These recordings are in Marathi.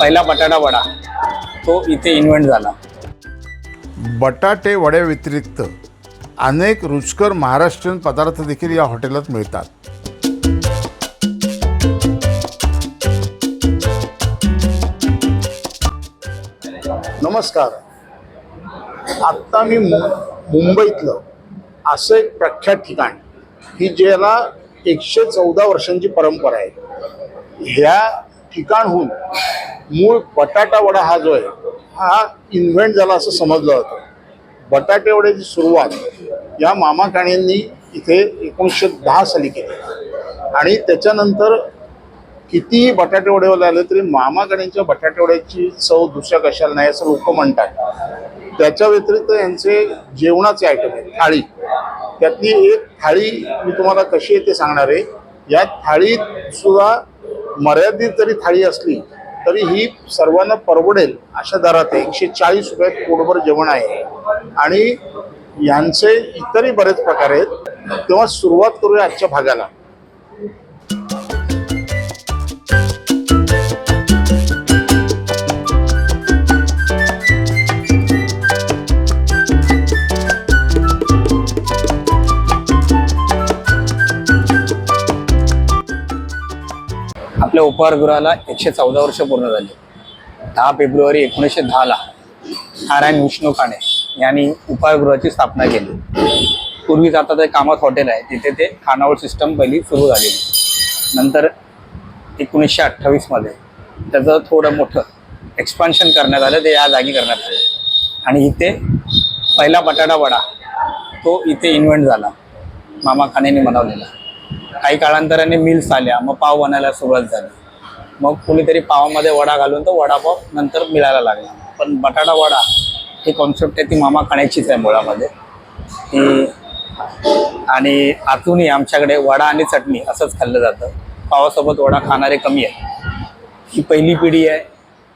पहिला बटाटा वडा. तो इथे इन्व्हेंट झाला. बटाटे वड्या व्यतिरिक्त अनेक रुचकर महाराष्ट्रीयन पदार्थ देखील या हॉटेलात मिळतात. नमस्कार. आत्ता मी मु मुंबईतलं असं एक प्रख्यात ठिकाण की ज्याला एकशे चौदा वर्षांची परंपरा आहे. ह्या ठिकाणहून मूळ बटाटा वडा हा जो आहे हा इन्व्हेंट झाला असं समजलं जातं. बटाटेवड्याची सुरुवात या मामा काणेंनी इथे एकोणीसशे दहा साली केली. आणि त्याच्यानंतर कितीही बटाटेवड्यावर आले तरी मामा काणेंच्या बटाटे चव दुसऱ्या कशाला नाही असं लोक म्हणतात. त्याच्या व्यतिरिक्त यांचे जेवणाचे आयटम आहेत थाळी. त्यातली एक थाळी मी तुम्हाला कशी आहे ते सांगणार आहे. या थाळीत सुद्धा मर्यादित जरी थाळी असली तरी ही सर्वांना परवडेल अशा दरात आहे. एकशे चाळीस रुपयात पोटभर जेवण आहे. आणि यांचे इतरही बरेच प्रकार आहेत. तेव्हा सुरुवात करूया आजच्या भागाला. आपल्या उपहारगृहाला एकशे चौदा वर्ष पूर्ण झाली. दहा फेब्रुवारी एकोणीसशे दहाला नारायण विष्णू काणे यांनी उपहारगृहाची स्थापना केली. पूर्वी आता ते कामात हॉटेल आहे तिथे ते खानावळ सिस्टम पहिली सुरू झालेली. नंतर एकोणीसशे अठ्ठावीसमध्ये त्याचं थोडं मोठं एक्सपान्शन करण्यात आलं ते या जागी करण्यात आलं. आणि इथे पहिला बटाटा वडा तो इथे इन्व्हेंट झाला. मामा खानेने बनवलेला. काही काळांतराने मिल्स आल्या मग पाव बनायला सुरुवात झाली. मग कुणीतरी पावामध्ये वडा घालून तो वडापाव नंतर मिळायला लागला. पण बटाटा वडा ही कॉन्सेप्ट आहे ती मामा खाण्याचीच आहे मुळामध्ये. ती आणि आतूनही आमच्याकडे वडा आणि चटणी असंच खाल्लं जातं. पावासोबत वडा खाणारे कमी आहे ही पहिली पिढी आहे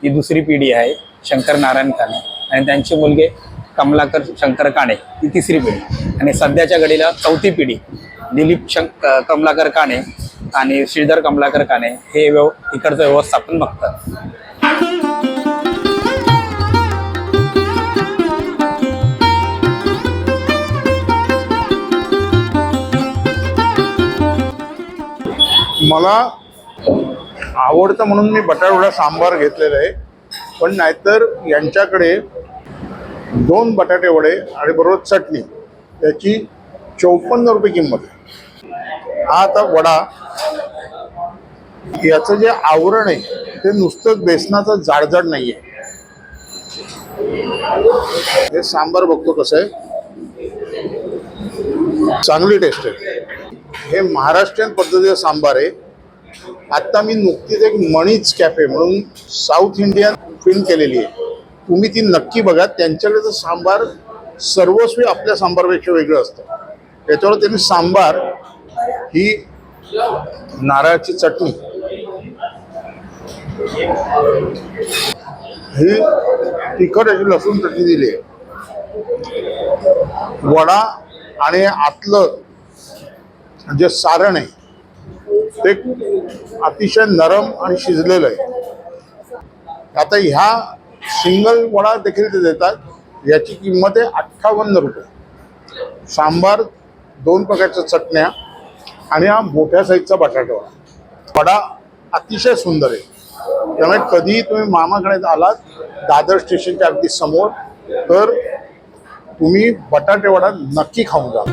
ही दुसरी पिढी आहे शंकर नारायण काणे. आणि त्यांचे मुलगे कमलाकर शंकर काणे ही तिसरी पिढी. आणि सध्याच्या घडीला चौथी पिढी. दिलीप शंक कमलाकर काणे आणि श्रीधर कमलाकर काणे हे व्यव इकडचं व्यवस्थापन बघतात. मला आवडतं म्हणून मी बटाटवडा सांबार घेतलेला आहे. पण नाहीतर यांच्याकडे दोन बटाटे वडे आणि बरोबर चटणी याची चौपन्न रुपये किंमत आहे. हा आता वडा. याचं जे आवरण आहे ते नुसतं बेसनाचं जाडजाड नाही आहे हे सांबार बघतो कसं आहे. चांगली टेस्ट आहे. हे महाराष्ट्रीयन पद्धतीचं सांबार आहे. आत्ता मी नुकतीच एक मणीच कॅफे म्हणून साऊथ इंडियन फिल्म केलेली आहे. तुम्ही ती नक्की बघा. त्यांच्याकडे सांबार सर्वस्वी आपल्या सांबारपेक्षा वेगळं असतं. त्याच्यावर त्यांनी सांबार ही नारळाची चटणी. ही तिखट अशी लसूण चटणी दिली आहे. वडा आणि आतलं जे सारण आहे ते अतिशय नरम आणि शिजलेलं आहे. आता ह्या सिंगल वडा देखील ते देतात. याची किंमत आहे अठ्ठावन्न रुपये. सांबार दोन प्रकारच्या चटण्या आणि हा मोठ्या साईजचा बटाटा वडा अतिशय सुंदर आहे. त्यामुळे कधीही तुम्ही मामाकडे आलात दादर स्टेशनच्या अगदी समोर तर तुम्ही बटाटेवडा नक्की खाऊन जा.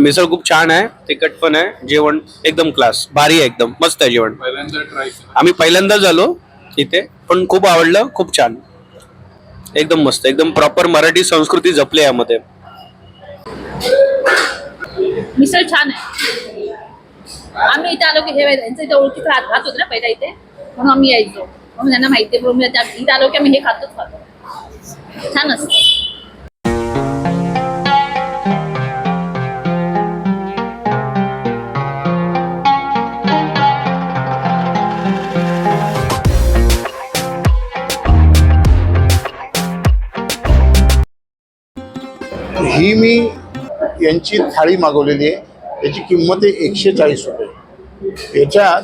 मिसळ खूप छान आहे तिखट पण आहे जेवण एकदम क्लास भारी आहे एकदम मस्त आहे जेवण. आम्ही पहिल्यांदाच आलो इथे पण खूप आवडलं खूप छान. एकदम मस्त एकदम प्रॉपर मराठी संस्कृती जपली यामध्ये. मिसळ छान आहे. आम्ही इथे आलो की हे यांचं इथे ओळखीत राहत राहत होतो ना पहिला इथे म्हणून आम्ही यायचो. म्हणून त्यांना माहिती आहे म्हणून इथे आलो की आम्ही हे खातोच खातो. छान असतं ही मी यांची थाळी मागवलेली आहे. याची किंमत आहे एकशे चाळीस रुपये. याच्यात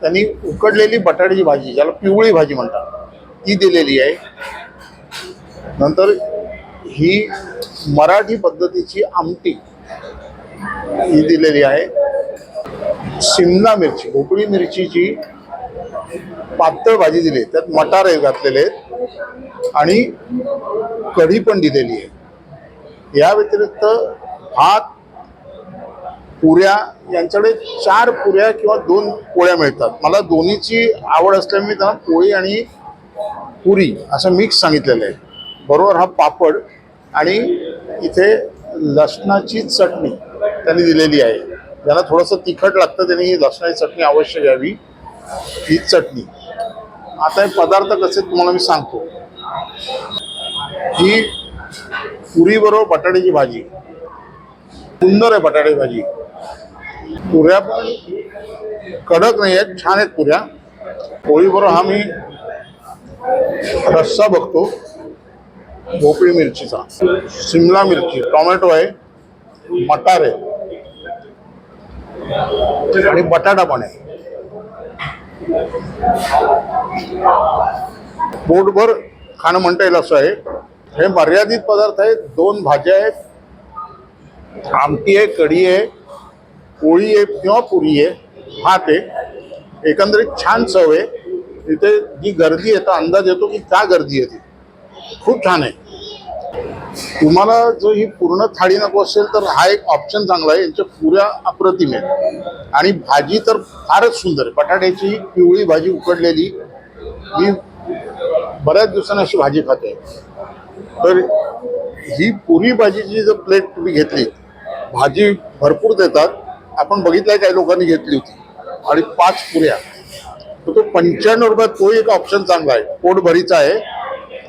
त्यांनी उकडलेली बटाट्याची भाजी ज्याला पिवळी भाजी म्हणतात ती दिलेली आहे. नंतर ही मराठी पद्धतीची आमटी ही दिलेली आहे. शिमला मिरची भोपळी मिरचीची पातळ भाजी दिली आहे. त्यात मटार घातलेले आहेत. आणि कढी पण दिलेली आहे. या व्यतिरिक्त भात पुऱ्या यांच्याकडे चार पुऱ्या किंवा दोन पोळ्या मिळतात. मला दोन्हीची आवड असल्यामुळे त्यांना पोळी आणि पुरी असं मिक्स सांगितलेलं आहे. बरोबर हा पापड आणि इथे लसणाची चटणी त्यांनी दिलेली आहे. ज्यांना थोडंसं तिखट लागतं त्यांनी ही लसणाची चटणी अवश्य घ्यावी. ही चटणी. आता हे पदार्थ कसे तुम्हाला मी सांगतो. ही पुरी बरोबर बटाट्याची भाजी. सुंदर आहे बटाट्याची भाजी. पुऱ्या पण कडक नाही आहेत छान आहेत पुऱ्या. पोळीबरोबर हा मी रस्सा बघतो. भोपळी मिरचीचा. शिमला मिरची टोमॅटो आहे मटार आहे. आणि बटाटा पण आहे. पोटभर खाणं म्हणता येईल असं आहे. हे मर्यादित पदार्थ आहेत. दोन भाज्या आहेत. आमटी आहे कढी आहे पोळी आहे किंवा पुरी आहे. भात आहे. एकंदरीत छान चव आहे. इथे जी गर्दी आहे तर अंदाज येतो की का गर्दी आहे ती. खूप छान आहे. तुम्हाला जर ही पूर्ण थाळी नको असेल तर हा एक ऑप्शन चांगला आहे. यांच्या पुऱ्या अप्रतिम आहेत. आणि भाजी तर फारच सुंदर आहे. बटाट्याची पिवळी भाजी उकडलेली. मी बऱ्याच दिवसांनी अशी भाजी खाते तर ही पुरी भाजीची जर प्लेट तुम्ही घेतली भाजी भरपूर देतात. आपण बघितलंय काही लोकांनी घेतली होती. आणि पाच पुऱ्या. तर तो पंच्याण्णव रुपयात तो एक ऑप्शन चांगला आहे. पोट भरीचा आहे.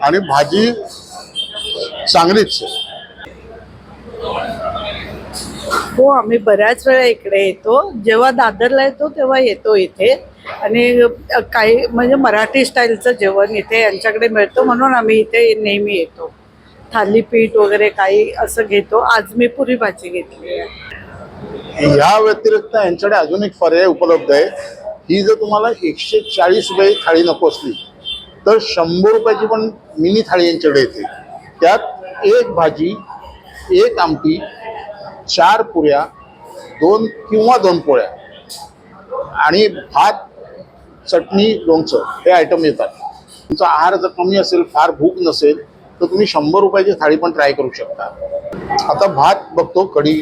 आणि भाजी चांगलीच आहे. हो आम्ही बऱ्याच वेळा इकडे येतो. जेव्हा दादरला येतो तेव्हा येतो इथे. आणि काही म्हणजे मराठी स्टाईलचं जेवण इथे यांच्याकडे मिळतं. म्हणून आम्ही इथे नेहमी येतो. थालीपीठ वगैरे काही असं घेतो. आज मी पुरी भाजी घेतली आहे. या व्यतिरिक्त यांच्याकडे अजून एक पर्याय उपलब्ध आहे. ही जर तुम्हाला एकशे चाळीस रुपये थाळी नको असली तर शंभर रुपयाची पण मिनी थाळी यांच्याकडे येते. त्यात एक भाजी एक आमटी चार पुऱ्या दोन किंवा दोन पोळ्या आणि भात चटणी लोणचं हे आयटम येतात. तुमचा आहार जर कमी असेल फार भूक नसेल तर तुम्ही शंभर रुपयाची थाळी पण ट्राय करू शकता. आता भात बघतो कढी.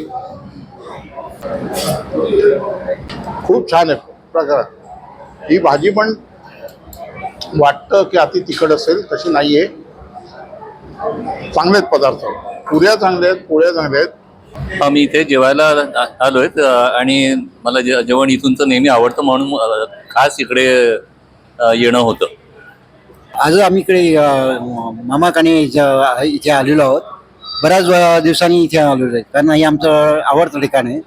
खूप छान आहे प्रकारात. ही भाजी पण वाटतं की अति तिखट असेल तशी नाही आहे चांगले आहेत पदार्थ. पुऱ्या चांगल्या आहेत पोळ्या चांगल्या आहेत. आम्ही इथे जेवायला आलो आलोय आणि मला जे- जेवण इथूनचं नेहमी आवडतं म्हणून खास इकडे येणं होतं. आज आम्ही इकडे मामाकाने इथे आलेलो आहोत. बऱ्याच दिवसांनी इथे आलेलो आहे. कारण हे आमचं आवडतं ठिकाण आहे.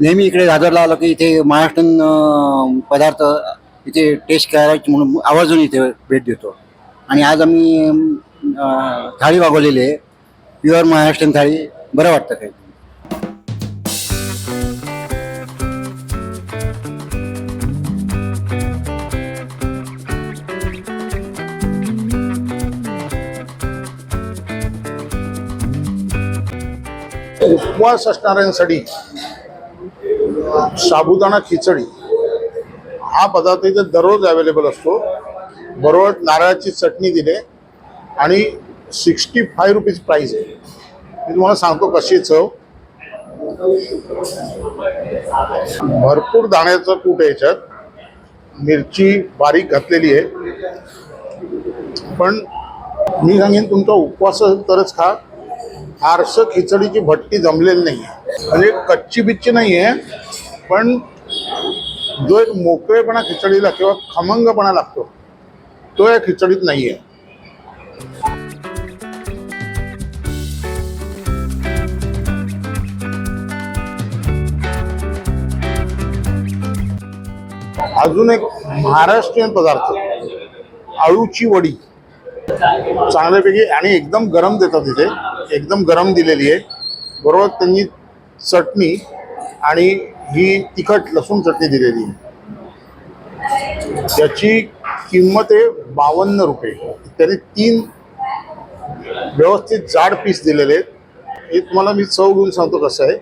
नेहमी इकडे दादरला आलो की इथे महाराष्ट्रीयन पदार्थ इथे टेस्ट करायचे म्हणून आवर्जून इथे भेट देतो. आणि आज आम्ही थाळी वागवलेली आहे. प्युअर महाराष्ट्रीयन थाळी. बरं वाटतं काही उपवास असणाऱ्यांसाठी साबुदाणा खिचडी हा पदार्थ इथे दररोज अवेलेबल असतो. बरोबर नारळाची चटणी दिले आणि सिक्स्टी फाय रुपीज प्राईस आहे. मी तुम्हाला सांगतो कशी चव. भरपूर दाण्याचं कूट आहे याच्यात. मिरची बारीक घातलेली आहे. पण मी सांगेन तुमचा उपवास तरच खा. फारसं खिचडीची भट्टी जमलेली नाही म्हणजे कच्ची बिच्ची नाही आहे पण जो एक मोकळेपणा खिचडीला किंवा खमंगपणा लागतो तो या खिचडीत नाही आहे अजून एक महाराष्ट्रीयन पदार्थ आळूची वडी. चांगल्यापैकी आणि एकदम गरम देतात इथे. एकदम गरम दिलेली आहे. बरोबर त्यांनी चटणी आणि ही तिखट लसूण चटणी दिलेली आहे. याची किंमत आहे बावन्न रुपये. त्याने तीन व्यवस्थित जाड पीस दिलेले आहेत. हे तुम्हाला मी चव घेऊन सांगतो कसं आहे.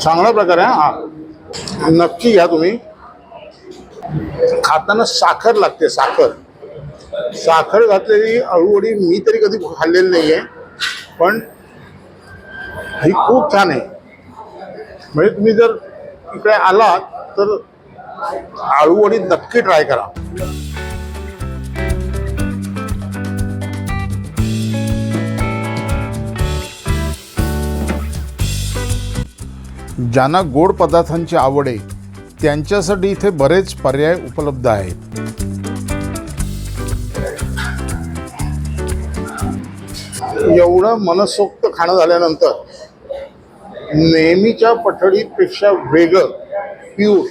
चांगला प्रकार आहे हा. नक्की घ्या तुम्ही. खाताना साखर लागते साखर. साखर घातलेली अळूवडी मी तरी कधी खाल्लेली नाही आहे पण ही खूप छान आहे. म्हणजे तुम्ही जर इकडे आलात तर आळूवडी नक्की ट्राय करा. ज्यांना गोड पदार्थांची आवड आहे त्यांच्यासाठी इथे बरेच पर्याय उपलब्ध आहेत. एवढं मनसोक्त खाणं झाल्यानंतर नेहमीच्या पठडीपेक्षा वेगळं पियुष.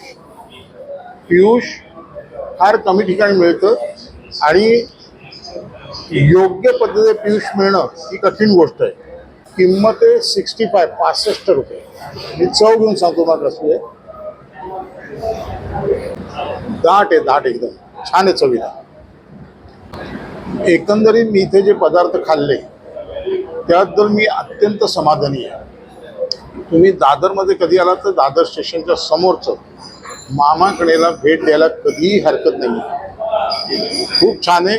पियुष फार कमी ठिकाणी मिळतं आणि योग्य पद्धतीने पियुष मिळणं ही कठीण गोष्ट आहे. किंमत आहे सिक्स्टी फाय पासष्ट रुपये. मी चव घेऊन सांगतो मला कसली आहे. दाट आहे दाट एकदम. छान आहे चवीला. एकंदरीत मी इथे जे पदार्थ खाल्ले त्याबद्दल मी अत्यंत समाधानी आहे. तुम्ही दादरमध्ये कधी आलात तर दादर स्टेशनच्या समोरचं मामाकडेला भेट द्यायला कधीही हरकत नाही. खूप छान आहे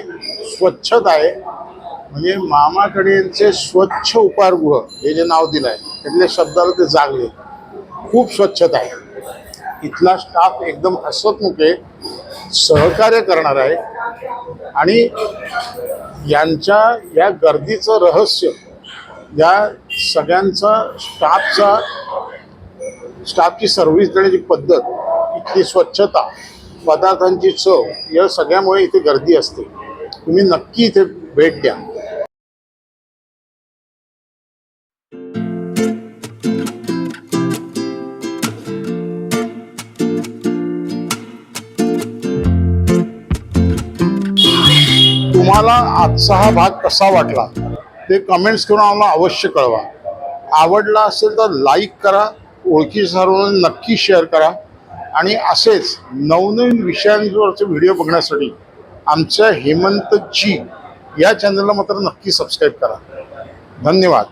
स्वच्छता आहे. म्हणजे मामाकडेचे स्वच्छ उपहारगृह हे जे नाव दिलं आहे त्यातल्या शब्दाला ते जागले. खूप स्वच्छता आहे. इथला स्टाफ एकदम हसतमुख आहे सहकार्य करणार आहे. आणि यांच्या या गर्दीचं रहस्य या सगळ्यांचा स्टाफचा स्टाफची सर्व्हिस देण्याची पद्धत इथली स्वच्छता पदार्थांची चव या सगळ्यामुळे इथे गर्दी असते. तुम्ही नक्की इथे भेट द्या. तुम्हाला आजचा हा भाग कसा वाटला? ते कमेंट्स करून आम्हाला अवश्य कळवा. आवडला असेल तर लाईक करा ओळखी सर्वांना नक्की शेअर करा. आणि असेच नवनवीन विषयांवरचे व्हिडिओ बघण्यासाठी आमच्या हेमंत जी या चॅनलला मात्र नक्की सबस्क्राईब करा. धन्यवाद.